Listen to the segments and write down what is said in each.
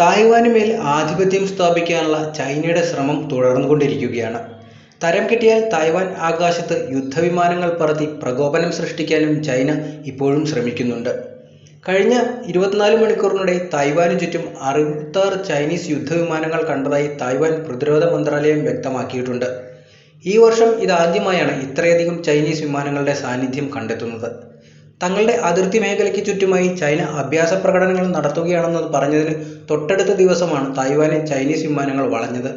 Taiwan മേൽ ആധിപത്യം സ്ഥാപിക്കാനുള്ള ചൈനയുടെ ശ്രമം തുടർന്നുകൊണ്ടിരിക്കുകയാണ്. തരം കിട്ടിയാൽ തായ്വാൻ ആകാശത്ത് യുദ്ധവിമാനങ്ങൾ പറത്തി പ്രകോപനം സൃഷ്ടിക്കാനും ചൈന ഇപ്പോഴും ശ്രമിക്കുന്നുണ്ട്. കഴിഞ്ഞ ഇരുപത്തിനാല് മണിക്കൂറിനിടെ തായ്വാനു ചുറ്റും അറുപത്താറ് ചൈനീസ് യുദ്ധവിമാനങ്ങൾ കണ്ടതായി തായ്വാൻ പ്രതിരോധ മന്ത്രാലയം വ്യക്തമാക്കിയിട്ടുണ്ട്. ഈ വർഷം ഇതാദ്യമായാണ് ഇത്രയധികം ചൈനീസ് വിമാനങ്ങളുടെ സാന്നിധ്യം കണ്ടെത്തുന്നത്. തങ്ങളുടെ അതിർത്തി മേഖലയ്ക്ക് ചുറ്റുമായി ചൈന അഭ്യാസ പ്രകടനങ്ങൾ നടത്തുകയാണെന്ന് പറഞ്ഞതിന് തൊട്ടടുത്ത ദിവസമാണ് തായ്വാനെ ചൈനീസ് വിമാനങ്ങൾ വളഞ്ഞത്.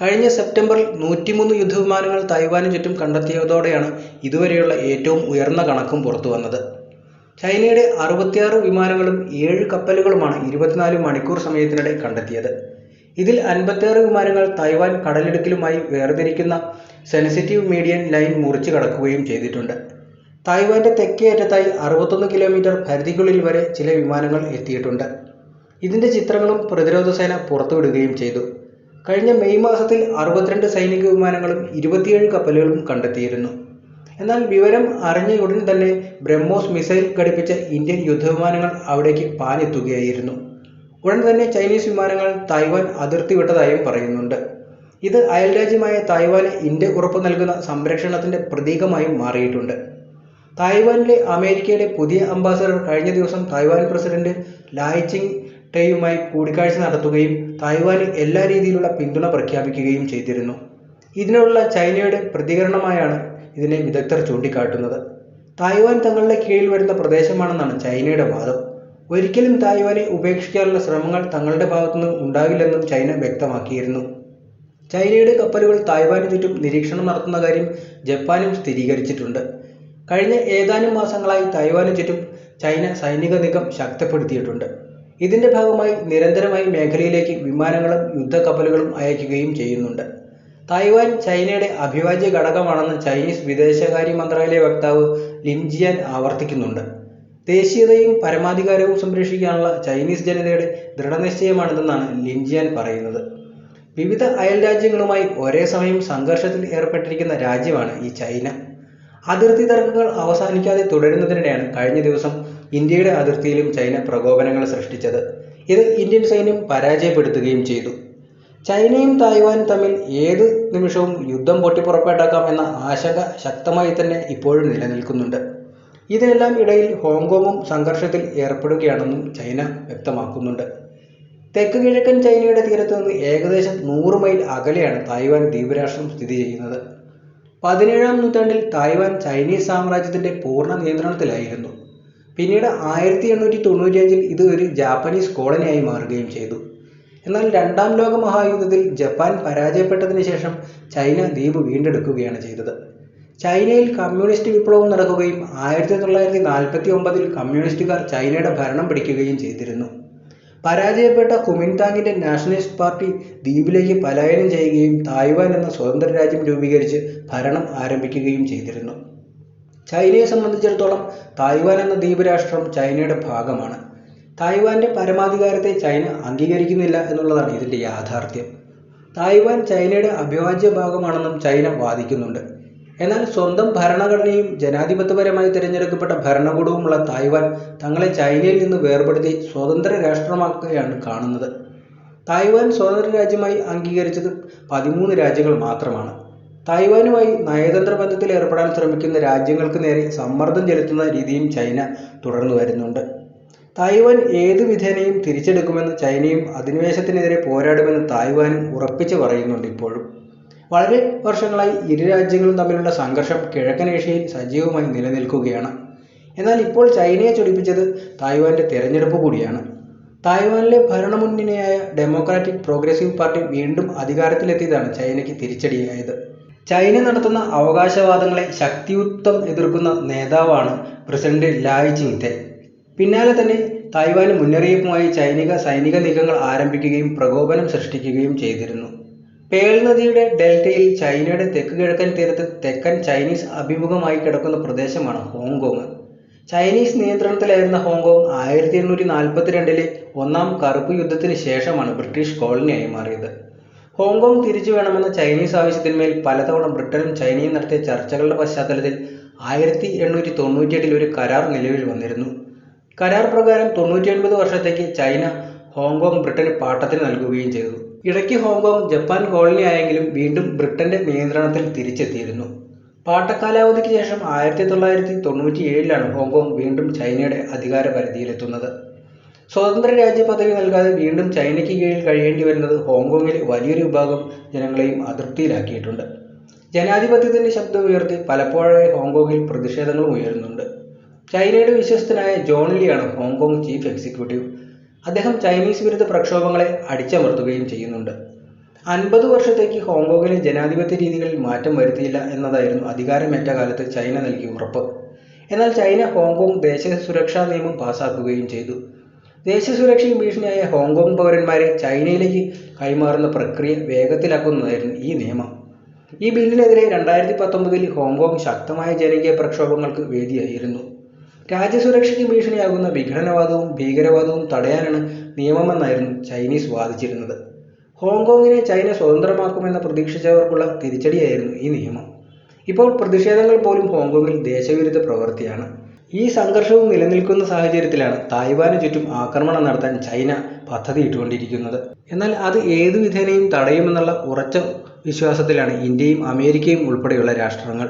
കഴിഞ്ഞ സെപ്റ്റംബറിൽ നൂറ്റിമൂന്ന് യുദ്ധവിമാനങ്ങൾ തായ്വാനു ചുറ്റും കണ്ടെത്തിയതോടെയാണ് ഇതുവരെയുള്ള ഏറ്റവും ഉയർന്ന കണക്കും പുറത്തു വന്നത് ചൈനയുടെ അറുപത്തിയാറ് വിമാനങ്ങളും ഏഴ് കപ്പലുകളുമാണ് ഇരുപത്തിനാല് മണിക്കൂർ സമയത്തിനിടെ കണ്ടെത്തിയത്. ഇതിൽ അൻപത്തിയാറ് വിമാനങ്ങൾ തായ്വാൻ കടലിടുക്കിലുമായി വേർതിരിക്കുന്ന സെൻസിറ്റീവ് മീഡിയൻ ലൈൻ മുറിച്ചു കടക്കുകയും ചെയ്തിട്ടുണ്ട്. തായ്വാന്റെ തെക്കേ അറ്റത്തായി അറുപത്തൊന്ന് കിലോമീറ്റർ പരിധിക്കുള്ളിൽ വരെ ചില വിമാനങ്ങൾ എത്തിയിട്ടുണ്ട്. ഇതിന്റെ ചിത്രങ്ങളും പ്രതിരോധ സേന പുറത്തുവിടുകയും ചെയ്തു. കഴിഞ്ഞ മെയ് മാസത്തിൽ അറുപത്തിരണ്ട് സൈനിക വിമാനങ്ങളും ഇരുപത്തിയേഴ് കപ്പലുകളും കണ്ടെത്തിയിരുന്നു. എന്നാൽ വിവരം അറിഞ്ഞ ഉടൻ തന്നെ ബ്രഹ്മോസ് മിസൈൽ ഘടിപ്പിച്ച ഇന്ത്യൻ യുദ്ധവിമാനങ്ങൾ അവിടേക്ക് പാഞ്ഞെത്തുകയായിരുന്നു. ഉടൻ തന്നെ ചൈനീസ് വിമാനങ്ങൾ തായ്വാൻ അതിർത്തി വിട്ടതായും പറയുന്നുണ്ട്. ഇത് അയൽരാജ്യമായ തായ്വാന് ഇന്ത്യ ഉറപ്പു നൽകുന്ന സംരക്ഷണത്തിന്റെ പ്രതീകമായും മാറിയിട്ടുണ്ട്. തായ്വാനിലെ അമേരിക്കയുടെ പുതിയ അംബാസഡർ കഴിഞ്ഞ ദിവസം തായ്വാൻ പ്രസിഡന്റ് ലായ് ടേയുമായി ടെയുമായി കൂടിക്കാഴ്ച നടത്തുകയും തായ്വാന് എല്ലാ രീതിയിലുള്ള പിന്തുണ പ്രഖ്യാപിക്കുകയും ചെയ്തിരുന്നു. ഇതിനുള്ള ചൈനയുടെ പ്രതികരണമായാണ് ഇതിനെ വിദഗ്ധർ ചൂണ്ടിക്കാട്ടുന്നത്. തായ്വാൻ തങ്ങളുടെ കീഴിൽ വരുന്ന പ്രദേശമാണെന്നാണ് ചൈനയുടെ വാദം. ഒരിക്കലും തായ്വാനെ ഉപേക്ഷിക്കാനുള്ള ശ്രമങ്ങൾ തങ്ങളുടെ ഭാഗത്തുനിന്ന് ഉണ്ടാകില്ലെന്നും ചൈന വ്യക്തമാക്കിയിരുന്നു. ചൈനയുടെ കപ്പലുകൾ തായ്വാനു ചുറ്റും നിരീക്ഷണം നടത്തുന്ന കാര്യം ജപ്പാനും സ്ഥിരീകരിച്ചിട്ടുണ്ട്. കഴിഞ്ഞ ഏതാനും മാസങ്ങളായി തായ്വാന് ചുറ്റും ചൈന സൈനിക നീക്കം ശക്തിപ്പെടുത്തിയിട്ടുണ്ട്. ഇതിന്റെ ഭാഗമായി നിരന്തരമായി മേഖലയിലേക്ക് വിമാനങ്ങളും യുദ്ധക്കപ്പലുകളും അയക്കുകയും ചെയ്യുന്നുണ്ട്. തായ്വാൻ ചൈനയുടെ അഭിവാജ്യ ഘടകമാണെന്ന് ചൈനീസ് വിദേശകാര്യ മന്ത്രാലയ വക്താവ് ലിംജിയാൻ ആവർത്തിക്കുന്നുണ്ട്. ദേശീയതയും പരമാധികാരവും സംരക്ഷിക്കാനുള്ള ചൈനീസ് ജനതയുടെ ദൃഢനിശ്ചയമാണിതെന്നാണ് ലിംജിയാൻ പറയുന്നത്. വിവിധ അയൽ രാജ്യങ്ങളുമായി ഒരേ സമയം സംഘർഷത്തിൽ ഏർപ്പെട്ടിരിക്കുന്ന രാജ്യമാണ് ഈ ചൈന. അതിർത്തി തർക്കങ്ങൾ അവസാനിക്കാതെ തുടരുന്നതിനിടെയാണ് കഴിഞ്ഞ ദിവസം ഇന്ത്യയുടെ അതിർത്തിയിലും ചൈന പ്രകോപനങ്ങൾ സൃഷ്ടിച്ചത്. ഇത് ഇന്ത്യൻ സൈന്യം പരാജയപ്പെടുത്തുകയും ചെയ്തു. ചൈനയും തായ്വാനും തമ്മിൽ ഏത് നിമിഷവും യുദ്ധം പൊട്ടിപ്പുറപ്പെട്ടേക്കാം എന്ന ആശങ്ക ശക്തമായി തന്നെ ഇപ്പോഴും നിലനിൽക്കുന്നുണ്ട്. ഇതിനെല്ലാം ഇടയിൽ ഹോങ്കോങ്ങും സംഘർഷത്തിൽ ഏർപ്പെടുകയാണെന്നും ചൈന വ്യക്തമാക്കുന്നുണ്ട്. തെക്ക് കിഴക്കൻ ചൈനയുടെ തീരത്ത് നിന്ന് ഏകദേശം നൂറ് മൈൽ അകലെയാണ് തായ്വാൻ ദ്വീപരാഷ്ട്രം സ്ഥിതി ചെയ്യുന്നത്. പതിനേഴാം നൂറ്റാണ്ടിൽ തായ്വാൻ ചൈനീസ് സാമ്രാജ്യത്തിന്റെ പൂർണ നിയന്ത്രണത്തിലായിരുന്നു. പിന്നീട് ആയിരത്തി എണ്ണൂറ്റി തൊണ്ണൂറ്റിയഞ്ചിൽ ഇത് ഒരു ജാപ്പനീസ് കോളനിയായി മാറുകയും ചെയ്തു. എന്നാൽ രണ്ടാം ലോക മഹായുദ്ധത്തിൽ ജപ്പാൻ പരാജയപ്പെട്ടതിന് ശേഷം ചൈന ദ്വീപ് വീണ്ടെടുക്കുകയാണ് ചെയ്തത്. ചൈനയിൽ കമ്മ്യൂണിസ്റ്റ് വിപ്ലവം നടക്കുകയും ആയിരത്തി തൊള്ളായിരത്തി നാൽപ്പത്തിയൊമ്പതിൽ കമ്മ്യൂണിസ്റ്റുകാർ ചൈനയുടെ ഭരണം പിടിക്കുകയും ചെയ്തിരുന്നു. പരാജയപ്പെട്ട കുമിൻതാങ്ങിന്റെ നാഷണലിസ്റ്റ് പാർട്ടി ദ്വീപിലേക്ക് പലായനം ചെയ്യുകയും തായ്വാൻ എന്ന സ്വതന്ത്ര രാജ്യം രൂപീകരിച്ച് ഭരണം ആരംഭിക്കുകയും ചെയ്തിരുന്നു. ചൈനയെ സംബന്ധിച്ചിടത്തോളം തായ്വാൻ എന്ന ദ്വീപുരാഷ്ട്രം ചൈനയുടെ ഭാഗമാണ്. തായ്വാന്റെ പരമാധികാരത്തെ ചൈന അംഗീകരിക്കുന്നില്ല എന്നുള്ളതാണ് ഇതിന്റെ യാഥാർത്ഥ്യം. തായ്വാൻ ചൈനയുടെ അവിഭാജ്യ ഭാഗമാണെന്നും ചൈന വാദിക്കുന്നുണ്ട്. എന്നാൽ സ്വന്തം ഭരണഘടനയും ജനാധിപത്യപരമായി തിരഞ്ഞെടുക്കപ്പെട്ട ഭരണകൂടവുമുള്ള തായ്വാൻ തങ്ങളെ ചൈനയിൽ നിന്ന് വേർപെടുത്തി സ്വതന്ത്ര രാഷ്ട്രമാക്കുകയാണ് കാണുന്നത്. തായ്വാൻ സ്വതന്ത്ര രാജ്യമായി അംഗീകരിച്ചത് പതിമൂന്ന് രാജ്യങ്ങൾ മാത്രമാണ്. തായ്വാനുമായി നയതന്ത്ര ബന്ധത്തിൽ ഏർപ്പെടാൻ ശ്രമിക്കുന്ന രാജ്യങ്ങൾക്ക് നേരെ സമ്മർദ്ദം ചെലുത്തുന്ന രീതിയും ചൈന തുടർന്നു വരുന്നുണ്ട് തായ്വാൻ ഏതു വിധേനയും തിരിച്ചെടുക്കുമെന്ന് ചൈനയും അധിനിവേശത്തിനെതിരെ പോരാടുമെന്ന് തായ്വാനും ഉറപ്പിച്ചു പറയുന്നുണ്ട് ഇപ്പോഴും. വളരെ വർഷങ്ങളായി ഇരു രാജ്യങ്ങളും തമ്മിലുള്ള സംഘർഷം കിഴക്കൻ ഏഷ്യയിൽ സജീവമായി നിലനിൽക്കുകയാണ്. എന്നാൽ ഇപ്പോൾ ചൈനയെ ചൊടിപ്പിച്ചത് തായ്വാന്റെ തെരഞ്ഞെടുപ്പ് കൂടിയാണ്. തായ്വാനിലെ ഭരണമുന്നണിയായ ഡെമോക്രാറ്റിക് പ്രോഗ്രസീവ് പാർട്ടി വീണ്ടും അധികാരത്തിലെത്തിയതാണ് ചൈനയ്ക്ക് തിരിച്ചടിയായത്. ചൈന നടത്തുന്ന അവകാശവാദങ്ങളെ ശക്തിയുക്തം എതിർക്കുന്ന നേതാവാണ് പ്രസിഡന്റ് ലായ് ചിങ്തെ പിന്നാലെ തന്നെ തായ്വാന് മുന്നറിയിപ്പുമായി ചൈനിക സൈനിക നീക്കങ്ങൾ ആരംഭിക്കുകയും പ്രകോപനം സൃഷ്ടിക്കുകയും ചെയ്തിരുന്നു. പേൾ നദിയുടെ ഡെൽറ്റയിൽ ചൈനയുടെ തെക്ക് കിഴക്കൻ തീരത്ത് തെക്കൻ ചൈനീസ് അഭിമുഖമായി കിടക്കുന്ന പ്രദേശമാണ് ഹോങ്കോങ്. ചൈനീസ് നിയന്ത്രണത്തിലായിരുന്ന ഹോങ്കോങ് ആയിരത്തി എണ്ണൂറ്റി നാൽപ്പത്തിരണ്ടിലെ ഒന്നാം കറുപ്പ് യുദ്ധത്തിന് ശേഷമാണ് ബ്രിട്ടീഷ് കോളനിയായി മാറിയത്. ഹോങ്കോങ് തിരിച്ചു വേണമെന്ന ചൈനീസ് ആവശ്യത്തിന്മേൽ പലതവണ ബ്രിട്ടനും ചൈനയും നടത്തിയ ചർച്ചകളുടെ പശ്ചാത്തലത്തിൽ ആയിരത്തി എണ്ണൂറ്റി തൊണ്ണൂറ്റിയെട്ടിൽ ഒരു കരാർ നിലവിൽ വന്നിരുന്നു. കരാർ പ്രകാരം തൊണ്ണൂറ്റിയൊൻപത് വർഷത്തേക്ക് ചൈന ഹോങ്കോങ് ബ്രിട്ടന് പാട്ടത്തിന് നൽകുകയും ചെയ്തു ഇടയ്ക്ക് ഹോങ്കോങ് ജപ്പാൻ കോളനി ആയെങ്കിലും വീണ്ടും ബ്രിട്ടന്റെ നിയന്ത്രണത്തിൽ തിരിച്ചെത്തിയിരുന്നു. പാട്ടക്കാലാവധിക്ക് ശേഷം ആയിരത്തി തൊള്ളായിരത്തി തൊണ്ണൂറ്റി ഏഴിലാണ് ഹോങ്കോങ് വീണ്ടും ചൈനയുടെ അധികാര പരിധിയിലെത്തുന്നത് സ്വതന്ത്ര രാജ്യ പദവി നൽകാതെ വീണ്ടും ചൈനയ്ക്ക് കീഴിൽ കഴിയേണ്ടി വരുന്നത് ഹോങ്കോങ്ങിലെ വലിയൊരു വിഭാഗം ജനങ്ങളെയും അതൃപ്തിയിലാക്കിയിട്ടുണ്ട് ജനാധിപത്യത്തിന്റെ ശബ്ദം ഉയർത്തി പലപ്പോഴായി ഹോങ്കോങ്ങിൽ പ്രതിഷേധങ്ങളും ഉയരുന്നുണ്ട്. ചൈനയുടെ വിശ്വസ്തനായ ജോൺ ലിയാണ് ഹോങ്കോങ് ചീഫ് എക്സിക്യൂട്ടീവ്. അദ്ദേഹം ചൈനീസ് വിരുദ്ധ പ്രക്ഷോഭങ്ങളെ അടിച്ചമർത്തുകയും ചെയ്യുന്നുണ്ട്. അൻപത് വർഷത്തേക്ക് ഹോങ്കോങ്ങിലെ ജനാധിപത്യ രീതികളിൽ മാറ്റം വരുത്തിയില്ല എന്നതായിരുന്നു അധികാരമേറ്റ കാലത്ത് ചൈന നൽകിയ ഉറപ്പ്. എന്നാൽ ചൈന ഹോങ്കോങ് ദേശീയ സുരക്ഷാ നിയമം പാസാക്കുകയും ചെയ്തു. ദേശീയ സുരക്ഷയിൽ ഭീഷണിയായ ഹോങ്കോങ് പൗരന്മാരെ ചൈനയിലേക്ക് കൈമാറുന്ന പ്രക്രിയ വേഗത്തിലാക്കുന്നതായിരുന്നു ഈ നിയമം. ഈ ബില്ലിനെതിരെ രണ്ടായിരത്തി പത്തൊമ്പതിൽ ഹോങ്കോങ് ശക്തമായ ജനകീയ പ്രക്ഷോഭങ്ങൾക്ക് വേദിയായിരുന്നു. രാജ്യസുരക്ഷയ്ക്ക് ഭീഷണിയാകുന്ന വിഘടനവാദവും ഭീകരവാദവും തടയാനാണ് നിയമമെന്നായിരുന്നു ചൈനീസ് വാദിച്ചിരുന്നത്. ഹോങ്കോങ്ങിനെ ചൈന സ്വതന്ത്രമാക്കുമെന്ന് പ്രതീക്ഷിച്ചവർക്കുള്ള തിരിച്ചടിയായിരുന്നു ഈ നിയമം. ഇപ്പോൾ പ്രതിഷേധങ്ങൾ പോലും ഹോങ്കോങ്ങിൽ ദേശവിരുദ്ധ പ്രവൃത്തിയാണ്. ഈ സംഘർഷവും നിലനിൽക്കുന്ന സാഹചര്യത്തിലാണ് തായ്വാന് ചുറ്റും ആക്രമണം നടത്താൻ ചൈന പദ്ധതിയിട്ടുകൊണ്ടിരിക്കുന്നത് എന്നാൽ അത് ഏതു വിധേനയും തടയുമെന്നുള്ള ഉറച്ച വിശ്വാസത്തിലാണ് ഇന്ത്യയും അമേരിക്കയും ഉൾപ്പെടെയുള്ള രാഷ്ട്രങ്ങൾ.